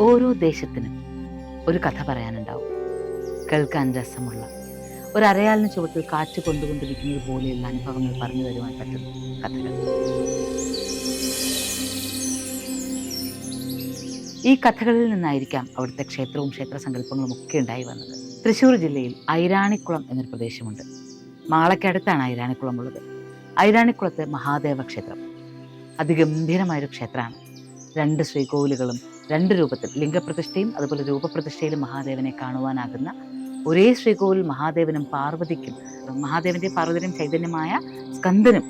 ഓരോ ദേശത്തിനും ഒരു കഥ പറയാനുണ്ടാവും. കേൾക്കാൻ രസമുള്ള ഒരു ചുവട്ടിൽ കാറ്റ് കൊണ്ടുകൊണ്ടിരിക്കുന്നത് പോലെയുള്ള അനുഭവങ്ങൾ പറഞ്ഞു തരുവാൻ പറ്റുന്ന കഥകൾ. ഈ കഥകളിൽ നിന്നായിരിക്കാം അവിടുത്തെ ക്ഷേത്രവും ക്ഷേത്ര സങ്കല്പങ്ങളും ഒക്കെ ഉണ്ടായി വന്നത്. തൃശ്ശൂർ ജില്ലയിൽ ഐരാണിക്കുളം എന്നൊരു പ്രദേശമുണ്ട്. മാളയ്ക്കടുത്താണ് ഐരാണിക്കുളം ഉള്ളത് ഐരാണിക്കുളത്ത് മഹാദേവ ക്ഷേത്രം അതിഗംഭീരമായൊരു ക്ഷേത്രമാണ്. രണ്ട് ശ്രീകോവിലുകളും രണ്ട് രൂപത്തിൽ ലിംഗപ്രതിഷ്ഠയും അതുപോലെ രൂപപ്രതിഷ്ഠയിലും മഹാദേവനെ കാണുവാനാകുന്ന ഒരേ ശ്രീകോവിൽ മഹാദേവനും പാർവതിക്കും മഹാദേവന്റെ പാർവതിനും ചൈതന്യമായ സ്കന്ദനും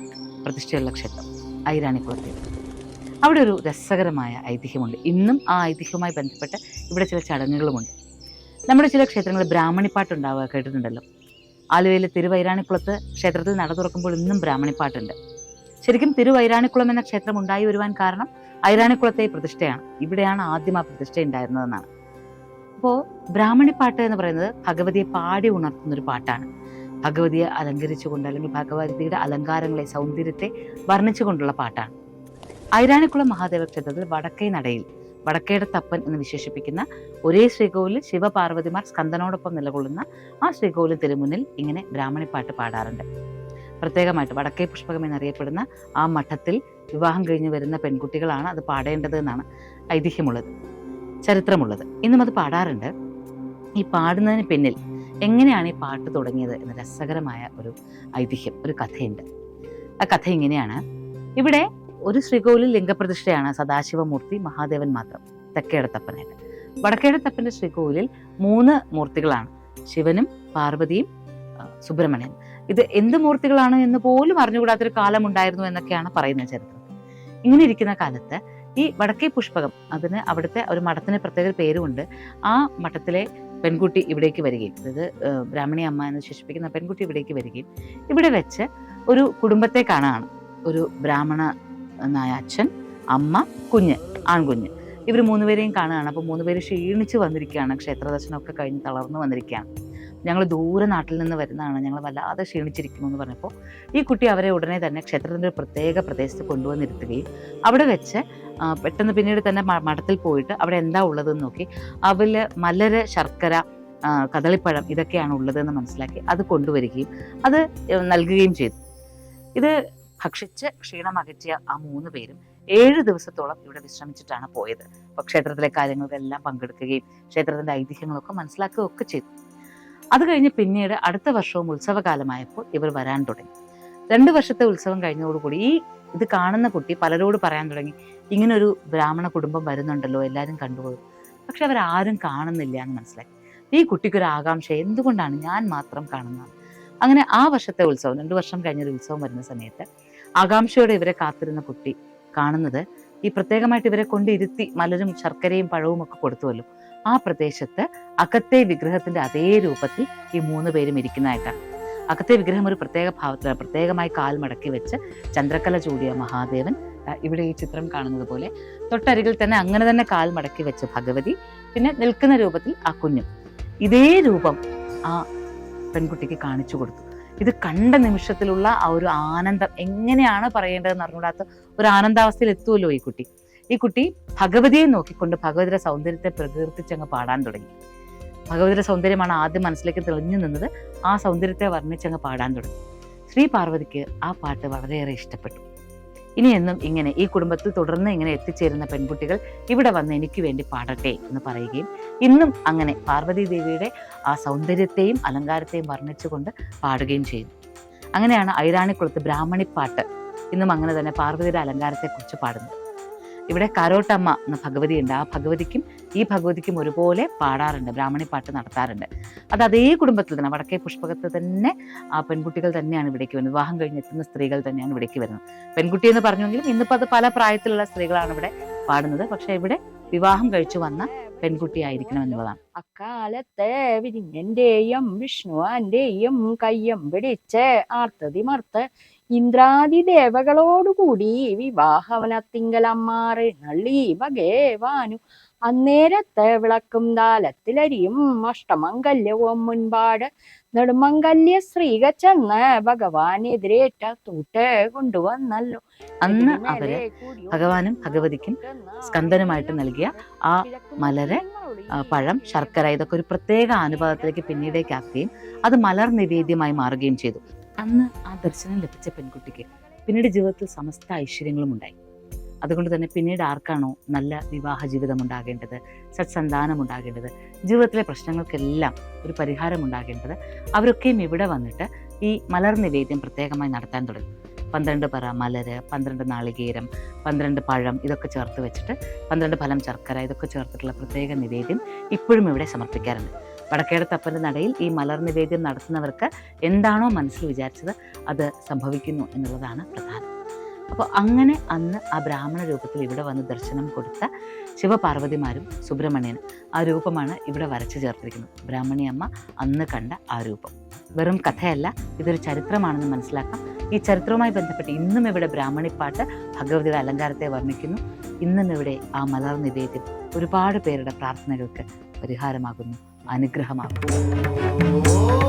പ്രതിഷ്ഠയുള്ള ക്ഷേത്രം ഐരാണിക്കുളത്തിൽ. അവിടെ ഒരു രസകരമായ ഐതിഹ്യമുണ്ട്. ഇന്നും ആ ഐതിഹ്യവുമായി ബന്ധപ്പെട്ട് ഇവിടെ ചില ചടങ്ങുകളുമുണ്ട്. നമ്മുടെ ചില ക്ഷേത്രങ്ങളിൽ ബ്രാഹ്മണിപ്പാട്ടുണ്ടാവുക കേട്ടിട്ടുണ്ടല്ലോ. ആലുവയിലെ തിരുവൈരാണിക്കുളത്ത് ക്ഷേത്രത്തിൽ നട തുറക്കുമ്പോൾ ഇന്നും ബ്രാഹ്മണിപ്പാട്ടുണ്ട്. ശരിക്കും തിരുവൈരാണിക്കുളം എന്ന ക്ഷേത്രം ഉണ്ടായി വരുവാൻ കാരണം ഐരാണിക്കുളത്തെ പ്രതിഷ്ഠയാണ്. ഇവിടെയാണ് ആദ്യം ആ പ്രതിഷ്ഠ ഉണ്ടായിരുന്നതെന്നാണ്. അപ്പോൾ ബ്രാഹ്മണിപ്പാട്ട് എന്ന് പറയുന്നത് ഭഗവതിയെ പാടി ഉണർത്തുന്ന ഒരു പാട്ടാണ്. ഭഗവതിയെ അലങ്കരിച്ചുകൊണ്ട് അല്ലെങ്കിൽ ഭഗവതിയുടെ അലങ്കാരങ്ങളെ സൗന്ദര്യത്തെ വർണിച്ചുകൊണ്ടുള്ള പാട്ടാണ്. ഐരാണിക്കുളം മഹാദേവ ക്ഷേത്രത്തിൽ വടക്കേ നടയിൽ വടക്കേടെ തപ്പൻ എന്ന് വിശേഷിപ്പിക്കുന്ന ഒരേ ശ്രീകോവിലിൽ ശിവപാർവതിമാർ സ്കന്ദനോടൊപ്പം നിലകൊള്ളുന്ന ആ ശ്രീകോവിലിന് തിരുമുന്നിൽ ഇങ്ങനെ ബ്രാഹ്മണിപ്പാട്ട് പാടാറുണ്ട്. പ്രത്യേകമായിട്ട് വടക്കേ പുഷ്പകം എന്നറിയപ്പെടുന്ന ആ മഠത്തിൽ വിവാഹം കഴിഞ്ഞ് വരുന്ന പെൺകുട്ടികളാണ് അത് പാടേണ്ടത് എന്നാണ് ഐതിഹ്യമുള്ളത് ചരിത്രമുള്ളത്. ഇന്നും അത് പാടാറുണ്ട്. ഈ പാടുന്നതിന് പിന്നിൽ എങ്ങനെയാണ് ഈ പാട്ട് തുടങ്ങിയത് എന്ന രസകരമായ ഒരു ഐതിഹ്യം ഒരു കഥയുണ്ട്. ആ കഥ ഇങ്ങനെയാണ്. ഇവിടെ ഒരു ശ്രീകോവിലിൽ ലിംഗപ്രതിഷ്ഠയാണ് സദാശിവമൂർത്തി മഹാദേവൻ മാത്രം തെക്കേടത്തപ്പനായിട്ട്. വടക്കേടത്തപ്പന്റെ ശ്രീകോവിലിൽ മൂന്ന് മൂർത്തികളാണ്. ശിവനും പാർവതിയും സുബ്രഹ്മണ്യൻ. ഇത് എന്ത് മൂർത്തികളാണ് എന്ന് പോലും അറിഞ്ഞുകൂടാത്തൊരു കാലം ഉണ്ടായിരുന്നു എന്നൊക്കെയാണ് പറയുന്നത് ചരിത്രം. ഇങ്ങനെ ഇരിക്കുന്ന കാലത്ത് ഈ വടക്കേ പുഷ്പകം അതിന് അവിടുത്തെ ഒരു മഠത്തിന് പ്രത്യേക പേരുമുണ്ട്. ആ മഠത്തിലെ പെൺകുട്ടി ഇവിടേക്ക് വരികയും അതായത് ബ്രാഹ്മണി അമ്മ എന്ന് വിശേഷിപ്പിക്കുന്ന പെൺകുട്ടി ഇവിടേക്ക് വരികയും ഇവിടെ വെച്ച് ഒരു കുടുംബത്തെ കാണാണ്. ഒരു ബ്രാഹ്മണ അച്ഛൻ അമ്മ കുഞ്ഞ് ആൺകുഞ്ഞ്. ഇവർ മൂന്നുപേരെയും കാണുകയാണ്. അപ്പോൾ മൂന്നുപേര് ക്ഷീണിച്ച് വന്നിരിക്കുകയാണ്. ക്ഷേത്രദർശനമൊക്കെ കഴിഞ്ഞ് തളർന്നു വന്നിരിക്കുകയാണ്. ഞങ്ങൾ ദൂരെ നാട്ടിൽ നിന്ന് വരുന്നതാണ്. ഞങ്ങൾ വല്ലാതെ ക്ഷീണിച്ചിരിക്കുന്നു എന്ന് പറഞ്ഞപ്പോൾ ഈ കുട്ടി അവരെ ഉടനെ തന്നെ ക്ഷേത്രത്തിന്റെ ഒരു പ്രത്യേക പ്രദേശത്ത് കൊണ്ടുവന്നിരുത്തുകയും അവിടെ വെച്ച് പെട്ടെന്ന് പിന്നീട് തന്നെ മഠത്തിൽ പോയിട്ട് അവിടെ എന്താ ഉള്ളതെന്ന് നോക്കി. അവൽ മലര് ശർക്കര കദളിപ്പഴം ഇതൊക്കെയാണ് ഉള്ളതെന്ന് മനസ്സിലാക്കി അത് കൊണ്ടുവരികയും അത് നൽകുകയും ചെയ്തു. ഇത് ഭക്ഷിച്ച് ക്ഷീണം അകറ്റിയ ആ മൂന്ന് പേരും ഏഴ് ദിവസത്തോളം ഇവിടെ വിശ്രമിച്ചിട്ടാണ് പോയത്. അപ്പോൾ ക്ഷേത്രത്തിലെ കാര്യങ്ങൾക്കെല്ലാം പങ്കെടുക്കുകയും ക്ഷേത്രത്തിന്റെ ഐതിഹ്യങ്ങളൊക്കെ മനസ്സിലാക്കുകയൊക്കെ ചെയ്തു. അത് കഴിഞ്ഞ് പിന്നീട് അടുത്ത വർഷവും ഉത്സവകാലമായപ്പോൾ ഇവർ വരാൻ തുടങ്ങി. രണ്ട് വർഷത്തെ ഉത്സവം കഴിഞ്ഞതോടുകൂടി ഈ ഇത് കാണുന്ന കുട്ടി പലരോട് പറയാൻ തുടങ്ങി. ഇങ്ങനൊരു ബ്രാഹ്മണ കുടുംബം വരുന്നുണ്ടല്ലോ എല്ലാവരും കണ്ടുപോകും. പക്ഷെ അവരാരും കാണുന്നില്ല എന്ന് മനസ്സിലാക്കി ഈ കുട്ടിക്കൊരു ആകാംക്ഷ എന്തുകൊണ്ടാണ് ഞാൻ മാത്രം കാണുന്നത്? അങ്ങനെ ആ വർഷത്തെ ഉത്സവം രണ്ടു വർഷം കഴിഞ്ഞൊരു ഉത്സവം വരുന്ന സമയത്ത് ആകാംക്ഷയോടെ ഇവരെ കാത്തിരുന്ന കുട്ടി കാണുന്നത് ഈ പ്രത്യേകമായിട്ട് ഇവരെ കൊണ്ടിരുത്തി മലരും ശർക്കരയും പഴവും ഒക്കെ കൊടുത്തുവല്ലോ. ആ പ്രദേശത്ത് അകത്തെ വിഗ്രഹത്തിന്റെ അതേ രൂപത്തിൽ ഈ മൂന്ന് പേരും ഇരിക്കുന്നതായിട്ടാണ്. അകത്തെ വിഗ്രഹം ഒരു പ്രത്യേക ഭാവത്തിൽ പ്രത്യേകമായി കാൽ മടക്കി വെച്ച് ചന്ദ്രക്കല ചൂടിയ മഹാദേവൻ ഇവിടെ ഈ ചിത്രം കാണുന്നത് പോലെ തൊട്ടരികിൽ തന്നെ അങ്ങനെ തന്നെ കാൽ മടക്കി വെച്ച് ഭഗവതി പിന്നെ നിൽക്കുന്ന രൂപത്തിൽ ആ കുഞ്ഞും. ഇതേ രൂപം ആ പെൺകുട്ടിക്ക് കാണിച്ചു കൊടുത്തു. ഇത് കണ്ട നിമിഷത്തിലുള്ള ആ ഒരു ആനന്ദം എങ്ങനെയാണ് പറയേണ്ടതെന്ന് അറിഞ്ഞൂടാത്ത ഒരു ആനന്ദാവസ്ഥയിൽ എത്തുമല്ലോ ഈ കുട്ടി. ഈ കുട്ടി ഭഗവതിയെ നോക്കിക്കൊണ്ട് ഭഗവതിയുടെ സൗന്ദര്യത്തെ പ്രകീർത്തിച്ചങ്ങ് പാടാൻ തുടങ്ങി. ഭഗവതിയുടെ സൗന്ദര്യമാണ് ആദ്യം മനസ്സിലേക്ക് തെളിഞ്ഞു നിന്നത്. ആ സൗന്ദര്യത്തെ വർണിച്ചങ്ങ് പാടാൻ തുടങ്ങി. ശ്രീ പാർവതിക്ക് ആ പാട്ട് വളരെയേറെ ഇഷ്ടപ്പെട്ടു. ഇനി എന്നും ഇങ്ങനെ ഈ കുടുംബത്തിൽ തുടർന്ന് ഇങ്ങനെ എത്തിച്ചേരുന്ന പെൺകുട്ടികൾ ഇവിടെ വന്ന് എനിക്ക് വേണ്ടി പാടട്ടെ എന്ന് പറയുകയും ഇന്നും അങ്ങനെ പാർവതി ദേവിയുടെ ആ സൗന്ദര്യത്തെയും അലങ്കാരത്തെയും വർണിച്ചുകൊണ്ട് പാടുകയും ചെയ്യുന്നു. അങ്ങനെയാണ് ഐരാണിക്കുളത്ത് ബ്രാഹ്മണിപ്പാട്ട് ഇന്നും അങ്ങനെ തന്നെ പാർവതിയുടെ അലങ്കാരത്തെക്കുറിച്ച് പാടുന്നത്. ഇവിടെ കരോട്ടമ്മ എന്ന ഭഗവതിയുണ്ട്. ആ ഭഗവതിക്കും ഈ ഭഗവതിക്കും ഒരുപോലെ പാടാറുണ്ട്. ബ്രാഹ്മണി പാട്ട് നടത്താറുണ്ട്. അത് അതേ കുടുംബത്തിൽ തന്നെ വടക്കേ പുഷ്പകത്ത് തന്നെ ആ പെൺകുട്ടികൾ തന്നെയാണ് ഇവിടേക്ക് വരുന്നത്. വിവാഹം കഴിഞ്ഞ് എത്തുന്ന സ്ത്രീകൾ തന്നെയാണ് ഇവിടേക്ക് വരുന്നത്. പെൺകുട്ടി എന്ന് പറഞ്ഞെങ്കിലും ഇന്നിപ്പോൾ അത് പല പ്രായത്തിലുള്ള സ്ത്രീകളാണ് ഇവിടെ പാടുന്നത്. പക്ഷേ ഇവിടെ വിവാഹം കഴിച്ചു വന്ന പെൺകുട്ടിയായിരിക്കണം എന്നുള്ളതാണ് അക്കാലത്തെ വിരിഞ്ഞന്റെയും വിഷ്ണുവാന്റെയും കയ്യം പിടിച്ച് ആർത്തതി മർത്ത് ഇന്ദ്രാദി ദേവകളോടുകൂടി വിവാഹവനത്തിങ്കലമാറി നള്ളി ഭഗേവാനു അന്നേരത്തെ വിളക്കും താലത്തിലരിയും അഷ്ടമംഗല്യവും മുൻപാട് നെടുമംഗല്യ സ്ത്രീക ചെന്ന് ഭഗവാനെതിരേറ്റ തൂട്ട് കൊണ്ടുവന്നല്ലോ. അന്ന് അവർ ഭഗവാനും ഭഗവതിക്കും സ്കന്ദനുമായിട്ട് നൽകിയ ആ മലരെ പഴം ശർക്കര ഇതൊക്കെ ഒരു പ്രത്യേക അനുഭവത്തിലേക്ക് പിന്നീടേക്കാക്കുകയും അത് മലർ നിവേദ്യമായി മാറുകയും ചെയ്തു. അന്ന് ആ ദർശനം ലഭിച്ച പെൺകുട്ടിക്ക് പിന്നീട് ജീവിതത്തിൽ സമസ്ത ഐശ്വര്യങ്ങളും ഉണ്ടായി. അതുകൊണ്ട് തന്നെ പിന്നീട് ആർക്കാണോ നല്ല വിവാഹ ജീവിതം ഉണ്ടാകേണ്ടത്? സത്സന്താനം ഉണ്ടാകേണ്ടത്? ജീവിതത്തിലെ പ്രശ്നങ്ങൾക്കെല്ലാം ഒരു പരിഹാരം ഉണ്ടാകേണ്ടത്? അവരൊക്കെയും ഇവിടെ വന്നിട്ട് ഈ മലർ നിവേദ്യം പ്രത്യേകമായി നടത്താൻ തുടങ്ങി. പന്ത്രണ്ട് പറ മലര് പന്ത്രണ്ട് നാളികേരം പന്ത്രണ്ട് പഴം ഇതൊക്കെ ചേർത്ത് വെച്ചിട്ട് പന്ത്രണ്ട് ഫലം ശർക്കര ഇതൊക്കെ ചേർത്തിട്ടുള്ള പ്രത്യേക നിവേദ്യം ഇപ്പോഴും ഇവിടെ സമർപ്പിക്കാറുണ്ട്. വടക്കേടത്തപ്പന്റെ നടയിൽ ഈ മലർ നിവേദ്യം നടത്തുന്നവർക്ക് എന്താണോ മനസ്സിൽ വിചാരിച്ചത് അത് സംഭവിക്കുന്നു എന്നുള്ളതാണ് പ്രധാനം. അപ്പോൾ അങ്ങനെ അന്ന് ആ ബ്രാഹ്മണ രൂപത്തിൽ ഇവിടെ വന്ന് ദർശനം കൊടുത്ത ശിവപാർവതിമാരും സുബ്രഹ്മണ്യനും ആ രൂപമാണ് ഇവിടെ വരച്ചു ചേർത്തിരിക്കുന്നത്. ബ്രാഹ്മണി അമ്മ അന്ന് കണ്ട ആ രൂപം. വെറും കഥയല്ല ഇതൊരു ചരിത്രമാണെന്ന് മനസ്സിലാക്കാം. ഈ ചരിത്രവുമായി ബന്ധപ്പെട്ട് ഇന്നും ഇവിടെ ബ്രാഹ്മണിപ്പാട്ട് ഭഗവതിയുടെ അലങ്കാരത്തെ വർണിക്കുന്നു. ഇന്നും ഇവിടെ ആ മലർ നിവേദ്യം ഒരുപാട് പേരുടെ പ്രാർത്ഥനകൾക്ക് പരിഹാരമാകുന്നു അനുഗ്രഹമാകുന്നു.